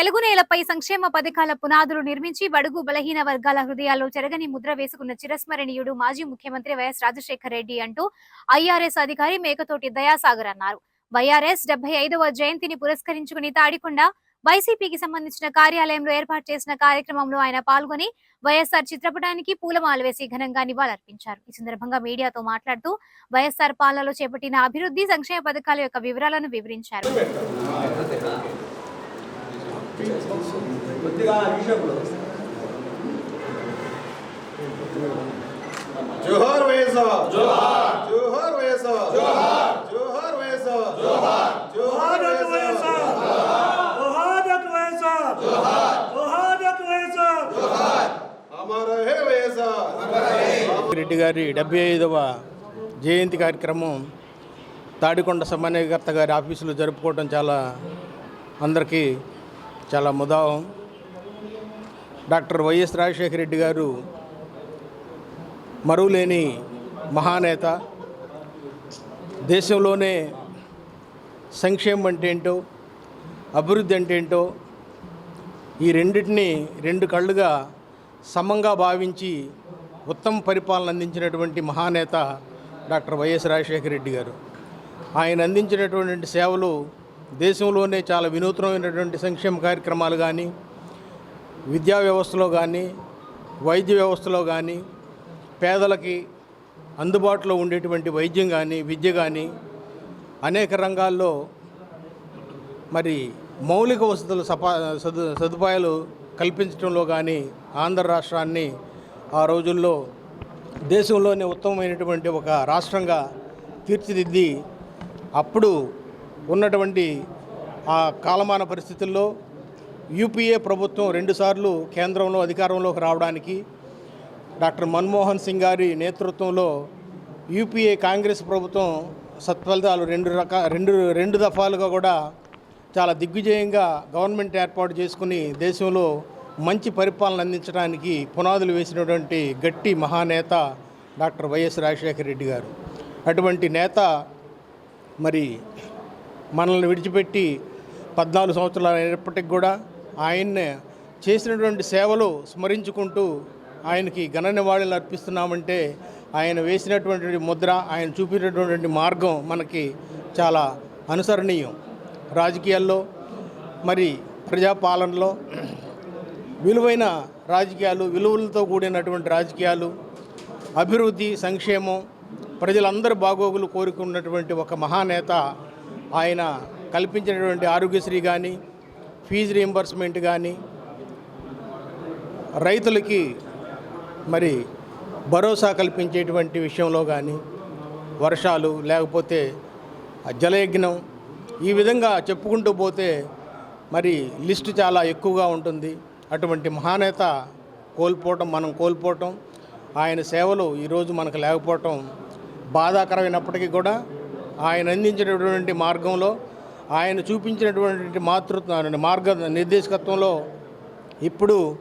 ఇరవై సంక్షేమ పథకాల పునాదులు నిర్మించి బడుగు బలహీన వర్గాల హృదయాల్లో చెరగని ముద్ర వేసుకున్న చిరస్మరణీయుడు మాజీ ముఖ్యమంత్రి వైఎస్ రాజశేఖర రెడ్డి అంటూ ఐఆర్ఎస్ అధికారి మేకతోటి దయాసాగర్ అన్నారు. వైఆర్ఎస్ డెబ్బై ఐదవ జయంతిని పురస్కరించుకుని తాడికొండ వైసీపీకి సంబంధించిన కార్యాలయంలో ఏర్పాటు చేసిన కార్యక్రమంలో ఆయన పాల్గొని వైఎస్ఆర్ చిత్రపటానికి పూలమాల వేసి ఘనంగా నివాళులర్పించారు. ఈ సందర్భంగా మీడియాతో మాట్లాడుతూ వైఎస్ఆర్ పాలనలో చేపట్టిన అభివృద్ధి సంక్షేమ పథకాల యొక్క వివరాలను వివరించారు. కొద్దిగా విషయంలో. జోహార్ వైఎస్ఆర్. జోహార్. జోహార్ వైఎస్ఆర్. జోహార్. జోహార్ అమర హే వైఎస్ఆర్. రెడ్డి గారి డెబ్బై ఐదవ జయంతి కార్యక్రమం తాడికొండ సమన్వయకర్త గారి ఆఫీసులో జరుపుకోవడం చాలా అందరికీ చాలా ముదావం doctor Y S Rajasekhara Reddy garu మరువులేని మహానేత. దేశంలోనే సంక్షేమం అంటే ఏంటో అభివృద్ధి అంటే ఏంటో ఈ రెండింటిని రెండు కళ్ళుగా సమంగా భావించి ఉత్తమ పరిపాలన అందించినటువంటి మహానేత డాక్టర్ వైఎస్ రాజశేఖర రెడ్డి గారు. ఆయన అందించినటువంటి సేవలు దేశంలోనే చాలా వినూత్నమైనటువంటి సంక్షేమ కార్యక్రమాలు కానీ విద్యా వ్యవస్థలో కానీ వైద్య వ్యవస్థలో కానీ పేదలకి అందుబాటులో ఉండేటువంటి వైద్యం కానీ విద్య కానీ అనేక రంగాల్లో మరి మౌలిక వసతులు సపా సదు సదుపాయాలు కల్పించడంలో కానీ ఆంధ్ర రాష్ట్రాన్ని ఆ రోజుల్లో దేశంలోనే ఉత్తమమైనటువంటి ఒక రాష్ట్రంగా తీర్చిదిద్ది అప్పుడు ఉన్నటువంటి ఆ కాలమాన పరిస్థితుల్లో యూపీఏ ప్రభుత్వం రెండుసార్లు కేంద్రంలో అధికారంలోకి రావడానికి డాక్టర్ మన్మోహన్ సింగ్ గారి నేతృత్వంలో యూపీఏ కాంగ్రెస్ ప్రభుత్వం సత్ఫలితాలు రెండు రకా రెండు రెండు దఫాలుగా కూడా చాలా దిగ్విజయంగా గవర్నమెంట్ ఏర్పాటు చేసుకుని దేశంలో మంచి పరిపాలన అందించడానికి పునాదులు వేసినటువంటి గట్టి మహానేత డాక్టర్ వైఎస్ రాజశేఖర రెడ్డి గారు. అటువంటి నేత మరి మనల్ని విడిచిపెట్టి పద్నాలుగు సంవత్సరాలు అయినప్పటికి కూడా ఆయన్ని చేసినటువంటి సేవలు స్మరించుకుంటూ ఆయనకి ఘన నివాళులు అర్పిస్తున్నామంటే ఆయన వేసినటువంటి ముద్ర ఆయన చూపినటువంటి మార్గం మనకి చాలా అనుసరణీయం. రాజకీయాల్లో మరి ప్రజాపాలనలో విలువైన రాజకీయాలు విలువలతో కూడినటువంటి రాజకీయాలు అభివృద్ధి సంక్షేమం ప్రజలందరి బాగోగులు కోరుకున్నటువంటి ఒక మహానేత ఆయన కల్పించినటువంటి ఆరోగ్యశ్రీ కానీ ఫీజు రియంబర్స్మెంట్ కానీ రైతులకి మరి భరోసా కల్పించేటువంటి విషయంలో కానీ వర్షాలు లేకపోతే జలయజ్ఞం ఈ విధంగా చెప్పుకుంటూ పోతే మరి లిస్టు చాలా ఎక్కువగా ఉంటుంది. అటువంటి మహానేత కోల్పోవటం మనం కోల్పోవటం ఆయన సేవలు ఈరోజు మనకు లేకపోవటం బాధాకరమైనప్పటికీ కూడా ఆయన అందించినటువంటి మార్గంలో ఆయన చూపించినటువంటి మాతృత్వ మార్గ నిర్దేశకత్వంలో ఇప్పుడు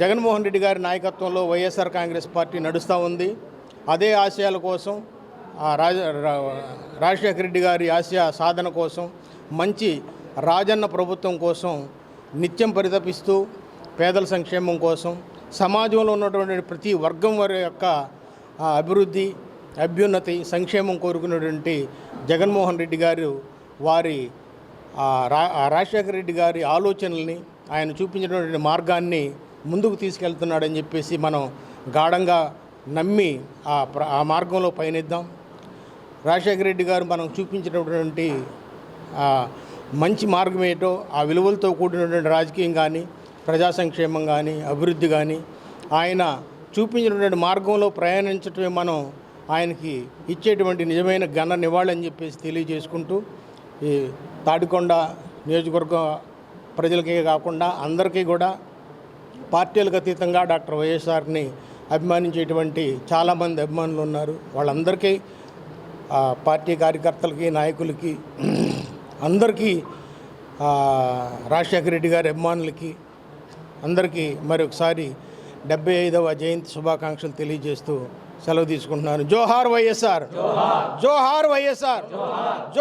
జగన్మోహన్ రెడ్డి గారి నాయకత్వంలో వైఎస్ఆర్ కాంగ్రెస్ పార్టీ నడుస్తూ ఉంది. అదే ఆశయాల కోసం ఆ రాజ రాజశేఖర రెడ్డి గారి ఆశయ సాధన కోసం మంచి రాజన్న ప్రభుత్వం కోసం నిత్యం పరితపిస్తూ పేదల సంక్షేమం కోసం సమాజంలో ఉన్నటువంటి ప్రతి వర్గం వారి యొక్క అభివృద్ధి అభ్యున్నతి సంక్షేమం కోరుకున్నటువంటి జగన్మోహన్ రెడ్డి గారు వారి రా రాజశేఖర రెడ్డి గారి ఆలోచనల్ని ఆయన చూపించినటువంటి మార్గాన్ని ముందుకు తీసుకెళ్తున్నాడని చెప్పేసి మనం గాఢంగా నమ్మి ఆ ప్ర ఆ మార్గంలో పయనిద్దాం. రాజశేఖర రెడ్డి గారు మనం చూపించినటువంటి మంచి మార్గం ఏంటో ఆ విలువలతో కూడినటువంటి రాజకీయం కానీ ప్రజా సంక్షేమం కానీ అభివృద్ధి కానీ ఆయన చూపించినటువంటి మార్గంలో ప్రయాణించటమే మనం ఆయనకి ఇచ్చేటువంటి నిజమైన ఘన నివాళి అని చెప్పేసి తెలియజేసుకుంటూ ఈ తాడికొండ నియోజకవర్గ ప్రజలకే కాకుండా అందరికీ కూడా పార్టీలకు అతీతంగా డాక్టర్ వైఎస్ఆర్ని అభిమానించేటువంటి చాలామంది అభిమానులు ఉన్నారు. వాళ్ళందరికీ పార్టీ కార్యకర్తలకి నాయకులకి అందరికీ రాజశేఖర రెడ్డి గారి అభిమానులకి అందరికీ మరొకసారి డెబ్బై ఐదవ జయంతి శుభాకాంక్షలు తెలియజేస్తూ సెలవు తీసుకుంటున్నాను. జోహార్ వైఎస్ఆర్. జోహార్. వైఎస్ఆర్. జోహార్.